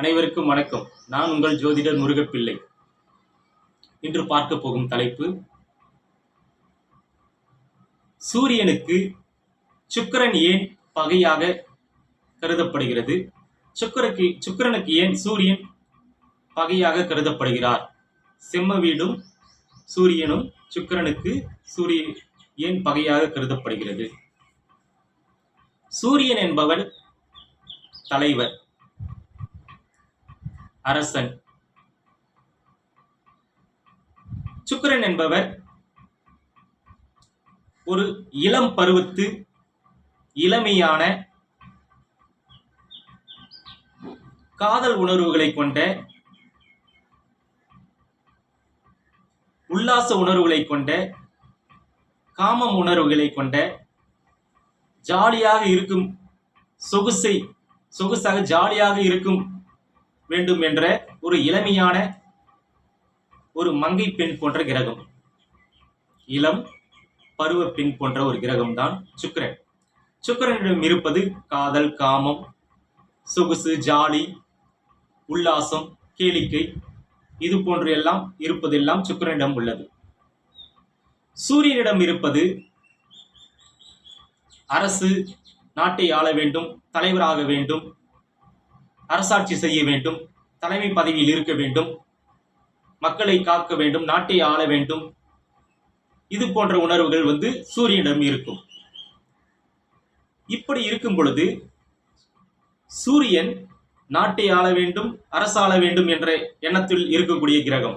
அனைவருக்கும் வணக்கம். நான் உங்கள் ஜோதிடர் முருகப்பிள்ளை. இன்று பார்க்க போகும் தலைப்பு சூரியனுக்கு சுக்கிரன் ஏன் பகையாக கருதப்படுகிறது? சுக்கிரக்கு சுக்கிரனுக்கு ஏன் சூரியன் பகையாக கருதப்படுகிறார்? செம்ம வீடும் சூரியனும் சுக்கிரனுக்கு சூரிய ஏன் பகையாக கருதப்படுகிறது? சூரியன் என்பவன் தலைவர். அரசன். சுக்கரன் என்பவர் ஒரு இளம் பருவத்து இளமையான காதல் உணர்வுகளை கொண்ட உல்லாச உணர்வுகளை கொண்ட காமம் உணர்வுகளை கொண்ட ஜாலியாக இருக்கும் சொகுசை சொகுசாக ஜாலியாக இருக்கும் வேண்டும் என்ற ஒரு இளமையான ஒரு மங்கை பெண் போன்ற கிரகம். இளம் பருவ பெண் போன்ற ஒரு கிரகம் தான் சுக்கிரன். சுக்கிரனிடம் இருப்பது காதல் காமம் சொகுசு ஜாலி உல்லாசம் கேளிக்கை இது போன்று எல்லாம் இருப்பதெல்லாம் சுக்கிரனிடம் உள்ளது. சூரியனிடம் இருப்பது அரசு நாட்டை ஆள வேண்டும் தலைவராக வேண்டும் அரசாட்சி செய்ய வேண்டும் தலைமை பதவியில் இருக்க வேண்டும் மக்களை காக்க வேண்டும் நாட்டை ஆள வேண்டும். இது போன்ற உணர்வுகள் வந்து சூரியனிடம் இருக்கும். இப்படி இருக்கும் பொழுது சூரியன் நாட்டை ஆள வேண்டும் அரசாள வேண்டும் என்ற எண்ணத்தில் இருக்கக்கூடிய கிரகம்.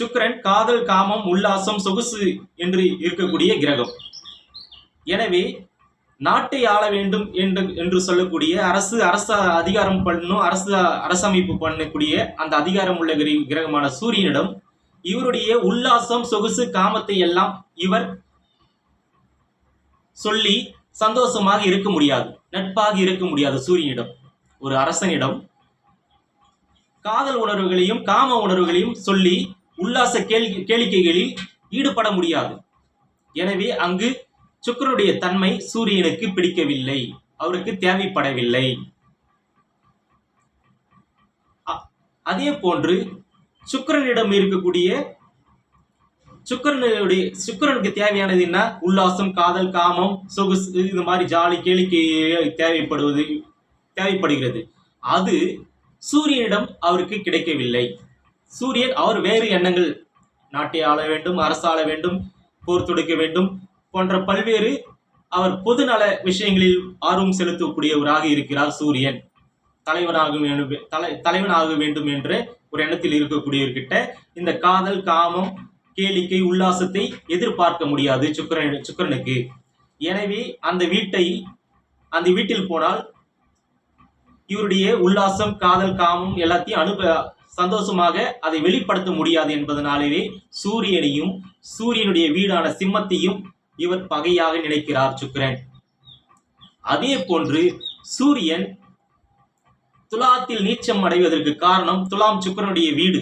சுக்கரன் காதல் காமம் உல்லாசம் சொகுசு என்று இருக்கக்கூடிய கிரகம். எனவே நாட்டை ஆள வேண்டும் என்று என்று சொல்லக்கூடிய அரசு அரச அதிகாரம் பண்ணும் அரசு அரசமைப்பு பண்ணக்கூடிய அந்த அதிகாரம் உள்ள கிர- கிரகமான சூரியனிடம் இவருடைய உல்லாசம் சொகுசு காமத்தை எல்லாம் இவர் சொல்லி சந்தோஷமாக இருக்க முடியாது. நட்பாக இருக்க முடியாது சூரியனிடம். ஒரு அரசனிடம் காதல் உணர்வுகளையும் காம உணர்வுகளையும் சொல்லி உல்லாச கேள்வி கேளிக்கைகளில் ஈடுபட முடியாது. எனவே அங்கு சுக்கிரனுடைய தன்மை சூரியனுக்கு பிடிக்கவில்லை. அவருக்கு தேவைப்படவில்லை. அதே போன்று சுக்கிரனிடம் இருக்கக்கூடிய சுக்கரனுடைய சுக்கரனுக்கு தேவையானது என்ன? உல்லாசம் காதல் காமம் சொகுசு இது மாதிரி ஜாலி கேளிக்கை தேவைப்படுவது தேவைப்படுகிறது. அது சூரியனிடம் அவருக்கு கிடைக்கவில்லை. சூரியன் அவர் வேறு எண்ணங்கள் நாட்டை ஆள வேண்டும் அரசாள வேண்டும் போர் தொடுக்க வேண்டும் போன்ற பல்வேறு அவர் பொதுநல விஷயங்களில் ஆர்வம் செலுத்தக்கூடியவராக இருக்கிறார் சூரியன். தலைவனாக வேண்டும் தலை தலைவனாக வேண்டும் என்ற ஒரு எண்ணத்தில் இருக்கக்கூடியவர்கிட்ட இந்த காதல் காமம் கேளிக்கை உல்லாசத்தை எதிர்பார்க்க முடியாது சுக்கிரன் சுக்கிரனுக்கு. எனவே அந்த வீட்டை அந்த வீட்டில் போனால் இவருடைய உல்லாசம் காதல் காமம் எல்லாத்தையும் அனுப சந்தோஷமாக அதை வெளிப்படுத்த முடியாது என்பதனாலேயே சூரியனையும் சூரியனுடைய வீடான சிம்மத்தையும் இவர் பகையாக நினைக்கிறார் சுக்கிரன். அதே போன்று சூரியன் துலாத்தில் நீச்சம் அடைவதற்கு காரணம் துலாம் சுக்கிரனுடைய வீடு.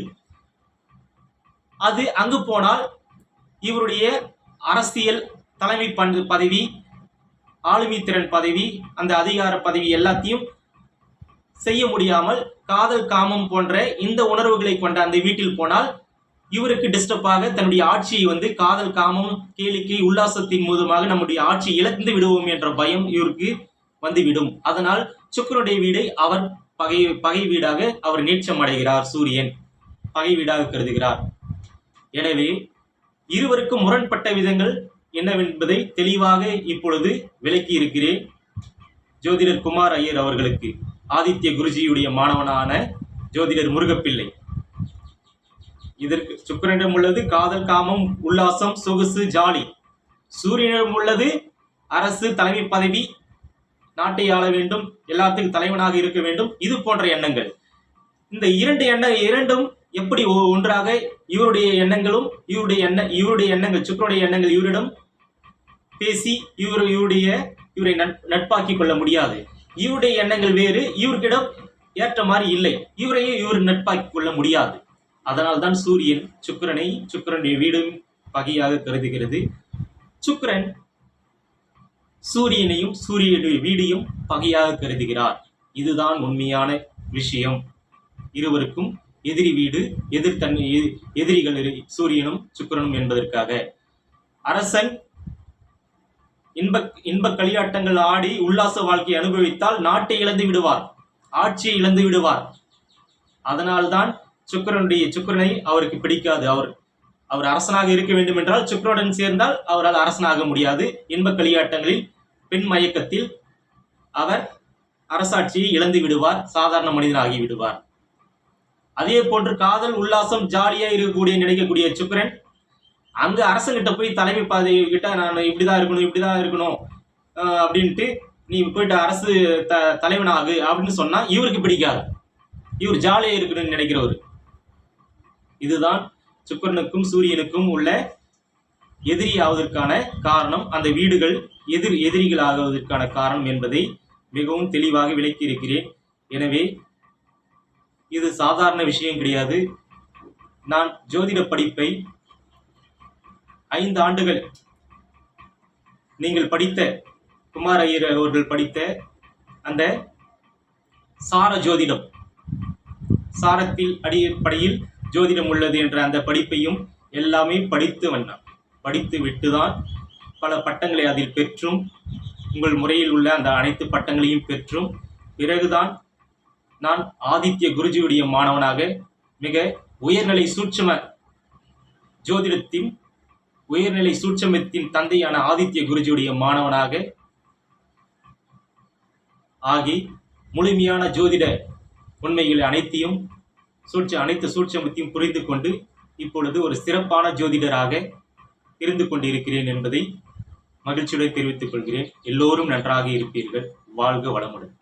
அது அங்கு போனால் இவருடைய அரசியல் தலைமை பண்பு பதவி ஆளுமை திறன் பதவி அந்த அதிகார பதவி எல்லாத்தையும் செய்ய முடியாமல் காதல் காமம் போன்ற இந்த உணர்வுகளை கொண்ட அந்த வீட்டில் போனால் இவருக்கு டிஸ்டர்பாக தன்னுடைய ஆட்சியை வந்து காதல் காமம் கேளிக்கை உல்லாசத்தின் மூலமாக நம்முடைய ஆட்சி இழந்து விடுவோம் என்ற பயம் இவருக்கு வந்துவிடும். அதனால் சுக்கரனுடைய வீடை அவர் பகை பகை வீடாக அவர் நீச்சம் அடைகிறார் சூரியன். பகை வீடாக கருதுகிறார். எனவே இருவருக்கும் முரண்பட்ட விதங்கள் என்னவென்பதை தெளிவாக இப்பொழுது விளக்கி இருக்கிறேன். ஜோதிடர் குமார் ஐயர் அவர்களுக்கு ஆதித்ய குருஜியுடைய மாணவனான ஜோதிடர் முருகப்பிள்ளை. இதற்கு சுக்கரனிடம் உள்ளது காதல் காமம் உல்லாசம் சொகுசு ஜாலி. சூரியனிடம் உள்ளது அரசு தலைமை பதவி நாட்டை ஆள வேண்டும் எல்லாத்துக்கும் தலைவனாக இருக்க வேண்டும் இது போன்ற எண்ணங்கள். இந்த இரண்டு எண்ண இரண்டும் எப்படி ஒன்றாக இவருடைய எண்ணங்களும் இவருடைய எண்ண இவருடைய எண்ணங்கள் சுக்கருடைய எண்ணங்கள் இவரிடம் பேசி இவர் இவருடைய இவரை நட்- நட்பாக்கிக் கொள்ள முடியாது. இவருடைய எண்ணங்கள் வேறு இவருக்கிடம் ஏற்ற மாதிரி இல்லை. இவரையும் இவர் நட்பாக்கிக் கொள்ள முடியாது. அதனால்தான் சூரியன் சுக்கிரனை சுக்கரனுடைய வீடும் பகையாக கருதுகிறது. சுக்கிரன் சூரியனையும் சூரியனுடைய வீடையும் பகையாக கருதுகிறார். இதுதான் உண்மையான விஷயம். இருவருக்கும் எதிரி வீடு எதிர் தன் எ- எதிரிகள் சூரியனும் சுக்கிரனும் என்பதற்காக. அரசன் இன்ப இன்ப களியாட்டங்கள் ஆடி உல்லாச வாழ்க்கை அனுபவித்தால் நாட்டை இழந்து விடுவார். ஆட்சியை இழந்து விடுவார். அதனால்தான் சுக்கிரனுடைய சுக்கிரனை அவருக்கு பிடிக்காது. அவர் அவர் அரசனாக இருக்க வேண்டும் என்றால் சுக்கரனுடன் சேர்ந்தால் அவரால் அரசனாக முடியாது. இன்ப களியாட்டங்களில் பெண் மயக்கத்தில் அவர் அரசாட்சியை இழந்து விடுவார். சாதாரண மனிதனாகி விடுவார். அதே போன்று காதல் உல்லாசம் ஜாலியா இருக்கக்கூடிய நினைக்கக்கூடிய சுக்கரன் அங்கு அரசங்கிட்ட போய் தலைமை பதவி கிட்ட நான் இப்படிதான் இருக்கணும் இப்படிதான் இருக்கணும் அப்படின்ட்டு நீ போயிட்டு அரசு த தலைவனாகு அப்படின்னு சொன்னா இவருக்கு பிடிக்காது. இவர் ஜாலியா இருக்கணும்னு நினைக்கிறவர். இதுதான் சுக்கிரனுக்கும் சூரியனுக்கும் உள்ள எதிரி ஆவதற்கான காரணம். அந்த வீடுகள் எதிர் எதிரிகள் ஆகுவதற்கான காரணம் என்பதை மிகவும் தெளிவாக விளக்கியிருக்கிறேன். எனவே இது சாதாரண விஷயம் கிடையாது. நான் ஜோதிட படிப்பை ஐந்து ஆண்டுகள் நீங்கள் படித்த குமார் ஐயர் அவர்கள் படித்த அந்த சார ஜோதிடம் சாரத்தில் அடிப்படையில் ஜோதிடம் உள்ளது என்ற அந்த படிப்பையும் எல்லாமே படித்து வந்தான். படித்து விட்டுதான் பல பட்டங்களை அதில் பெற்றும் உங்கள் முறையில் உள்ள அந்த அனைத்து பட்டங்களையும் பெற்றும் பிறகுதான் நான் ஆதித்ய குருஜியுடைய மாணவனாக மிக உயர்நிலை சூட்சம ஜோதிடத்தின் உயர்நிலை சூட்சமத்தின் தந்தையான ஆதித்ய குருஜியுடைய மாணவனாக ஆகி முழுமையான ஜோதிட உண்மைகள் அனைத்தையும் சூழ்ச்சி அனைத்து சூழ்ச்சமத்தையும் புரிந்து கொண்டு இப்பொழுது ஒரு சிறப்பான ஜோதிடராக இருந்து கொண்டிருக்கிறேன் என்பதை மகிழ்ச்சியுடன் தெரிவித்துக் கொள்கிறேன். எல்லோரும் நன்றாக இருப்பீர்கள். வாழ்க வளமுடன்.